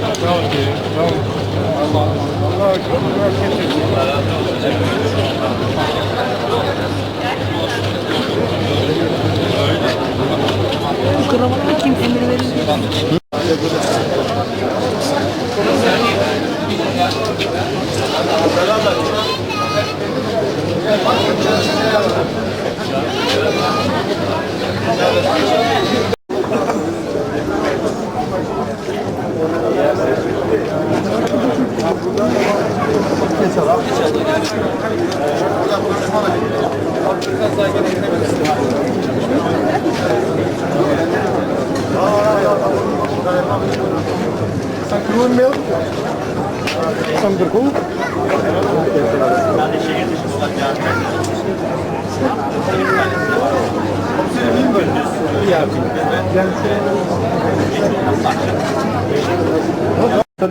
Bu kravata kim emir verir? Groen milk. Some Berkoek.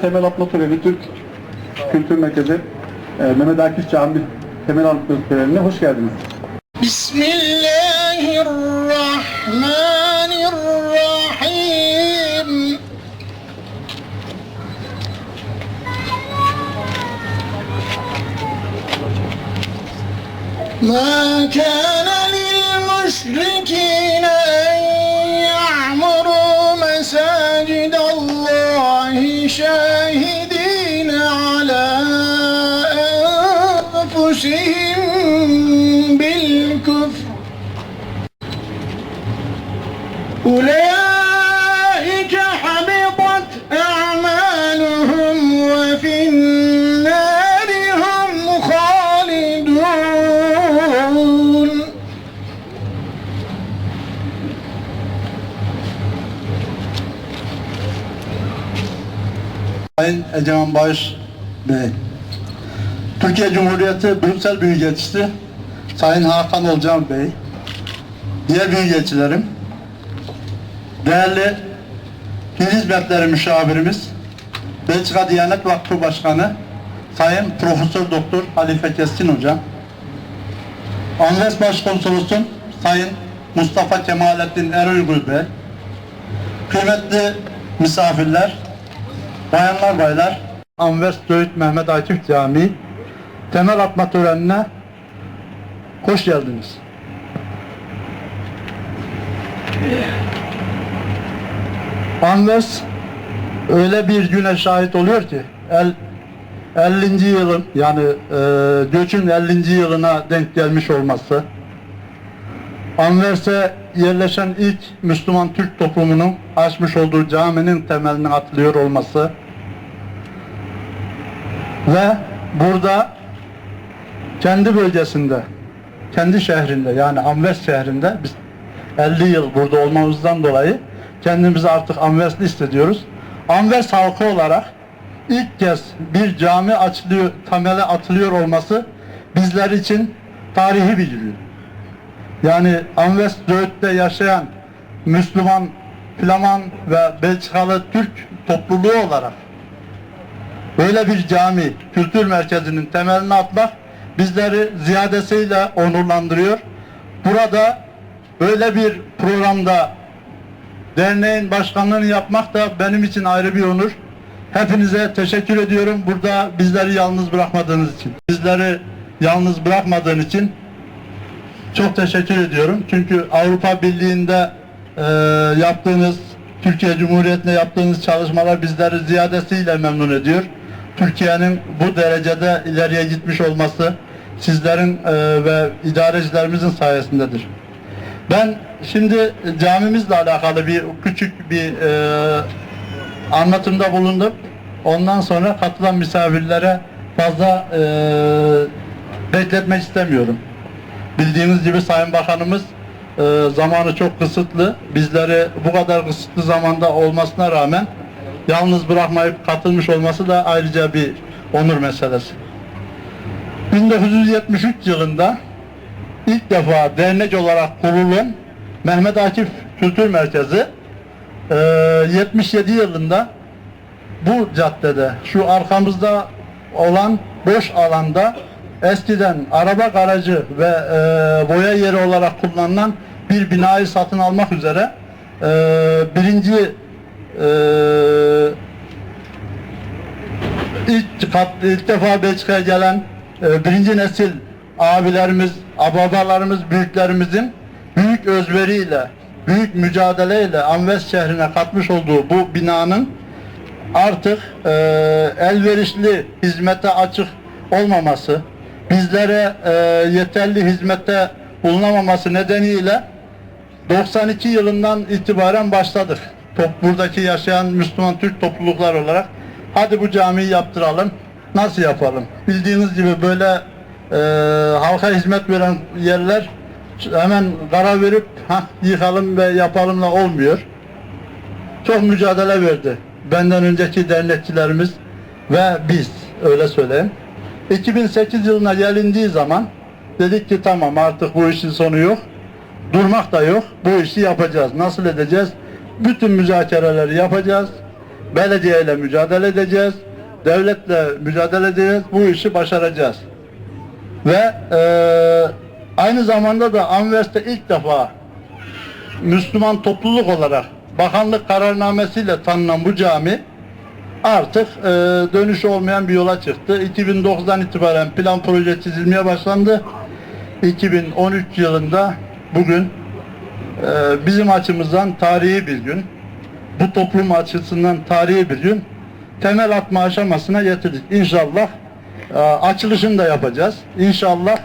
Temel atma töreni Türk Kültür Merkezi e, Mehmet Akif Cami temel anlatım törenine hoş geldiniz. Bismillahirrahmanirrahim. Ma kana lil müşrikin أنفسهم بالكفر. أولئك حبطت أعمالهم وفي النار هم خالدون. Sayın Egemen Bağış Bey, Türkiye Cumhuriyeti Brüksel Büyükelçisi Sayın Hakan Olcan Bey, diğer büyükelçilerim, değerli Din Hizmetleri Müşavirimiz, Belçika Diyanet Vakfı Başkanı Sayın Profesör Doktor Halife Keskin Hocam, Anves Başkonsolosum Sayın Mustafa Kemalettin Erolgül Bey, kıymetli misafirler, Bayanlar baylar, Anver Söğüt Mehmet Akif Camii temel atma törenine hoş geldiniz. Anvers öyle bir güne şahit oluyor ki el, 50. yılın yani e, göçün 50. yılına denk gelmiş olması Anvers'e yerleşen ilk Müslüman Türk toplumunun açmış olduğu caminin temelini atılıyor olması ve burada kendi bölgesinde, kendi şehrinde yani Anvers şehrinde biz 50 yıl burada olmamızdan dolayı kendimizi artık Anversli hissediyoruz. Anvers halkı olarak ilk kez bir cami açılıyor, temele atılıyor olması bizler için tarihi bir gün. Yani Anvers Söğüt'te yaşayan Müslüman, Flaman ve Belçikalı Türk topluluğu olarak böyle bir cami, kültür merkezinin temelini atmak bizleri ziyadesiyle onurlandırıyor. Burada böyle bir programda derneğin başkanlığını yapmak da benim için ayrı bir onur. Hepinize teşekkür ediyorum. Burada bizleri yalnız bırakmadığınız için. Bizleri yalnız bırakmadığın için çok teşekkür ediyorum. Çünkü Avrupa Birliği'nde e, yaptığınız, Türkiye Cumhuriyeti'nde yaptığınız çalışmalar bizleri ziyadesiyle memnun ediyor. Türkiye'nin bu derecede ileriye gitmiş olması sizlerin e, ve idarecilerimizin sayesindedir. Ben şimdi camimizle alakalı bir küçük bir e, anlatımda bulundum. Ondan sonra katılan misafirlere fazla e, bekletmek istemiyorum. Bildiğiniz gibi Sayın Bakanımız e, zamanı çok kısıtlı. Bizleri bu kadar kısıtlı zamanda olmasına rağmen yalnız bırakmayıp katılmış olması da ayrıca bir onur meselesi. 1973 yılında ilk defa dernek olarak kurulan Mehmet Akif Kültür Merkezi e, 77 yılında bu caddede şu arkamızda olan boş alanda eskiden araba garajı ve e, boya yeri olarak kullanılan bir binayı satın almak üzere e, birinci e, ilk, kat- ilk defa Belçika'ya gelen e, birinci nesil abilerimiz, ababalarımız, büyüklerimizin büyük özveriyle, büyük mücadeleyle Anves şehrine katmış olduğu bu binanın artık e, elverişli hizmete açık olmaması, bizlere e, yeterli hizmette bulunamaması nedeniyle 92 yılından itibaren başladık. Top, buradaki yaşayan Müslüman Türk topluluklar olarak hadi bu camiyi yaptıralım. Nasıl yapalım? Bildiğiniz gibi böyle e, halka hizmet veren yerler hemen karar verip yıkalım ve yapalımla olmuyor. Çok mücadele verdi. Benden önceki dernekçilerimiz ve biz öyle söyleyeyim. 2008 yılına gelindiği zaman dedik ki tamam artık bu işin sonu yok. Durmak da yok. Bu işi yapacağız. Nasıl edeceğiz? Bütün müzakereleri yapacağız. Belediyeyle mücadele edeceğiz. Devletle mücadele edeceğiz. Bu işi başaracağız. Ve eee, aynı zamanda da Anvers'te ilk defa Müslüman topluluk olarak bakanlık kararnamesiyle tanınan bu cami artık e, dönüşü olmayan bir yola çıktı. 2009'dan itibaren plan proje çizilmeye başlandı. 2013 yılında bugün e, bizim açımızdan tarihi bir gün, bu toplum açısından tarihi bir gün temel atma aşamasına getirdik. İnşallah e, açılışını da yapacağız. İnşallah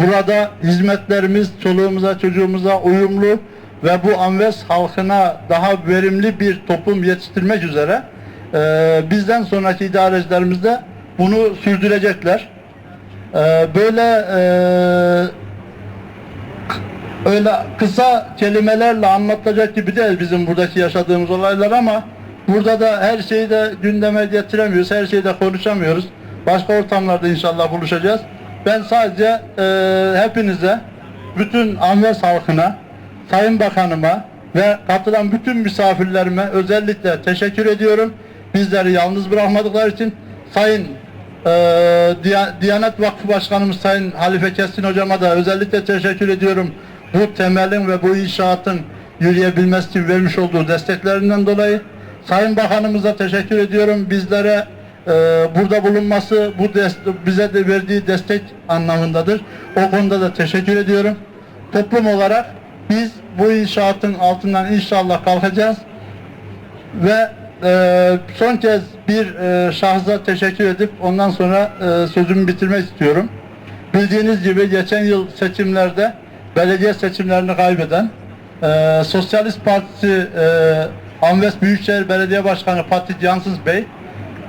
burada hizmetlerimiz çoluğumuza çocuğumuza uyumlu ve bu Anves halkına daha verimli bir toplum yetiştirmek üzere e, bizden sonraki idarecilerimiz de bunu sürdürecekler. E, böyle e, öyle kısa kelimelerle anlatacak gibi değil bizim buradaki yaşadığımız olaylar ama burada da her şeyi de gündeme getiremiyoruz, her şeyi de konuşamıyoruz. Başka ortamlarda inşallah buluşacağız. Ben sadece e, hepinize, bütün Anves halkına, Sayın Bakanıma ve katılan bütün misafirlerime özellikle teşekkür ediyorum. Bizleri yalnız bırakmadıkları için Sayın Diya- Diyanet Vakfı Başkanımız Sayın Halife Keskin Hocama da özellikle teşekkür ediyorum. Bu temelin ve bu inşaatın yürüyebilmesi için vermiş olduğu desteklerinden dolayı. Sayın Bakanımıza teşekkür ediyorum. Bizlere e, burada bulunması, bu bize de verdiği destek anlamındadır. O konuda da teşekkür ediyorum. Toplum olarak biz bu inşaatın altından inşallah kalkacağız ve e, son kez bir e, şahsa teşekkür edip ondan sonra e, sözümü bitirmek istiyorum. Bildiğiniz gibi geçen yıl seçimlerde belediye seçimlerini kaybeden e, Sosyalist Partisi e, Anves Büyükşehir Belediye Başkanı Fatih Cansız Bey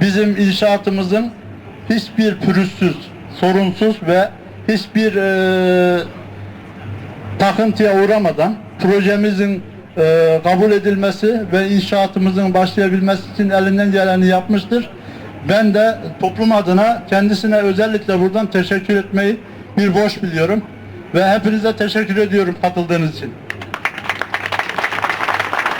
bizim inşaatımızın hiçbir pürüzsüz, sorunsuz ve hiçbir e, takıntıya uğramadan projemizin e, kabul edilmesi ve inşaatımızın başlayabilmesi için elinden geleni yapmıştır. Ben de toplum adına kendisine özellikle buradan teşekkür etmeyi bir borç biliyorum ve hepinize teşekkür ediyorum katıldığınız için.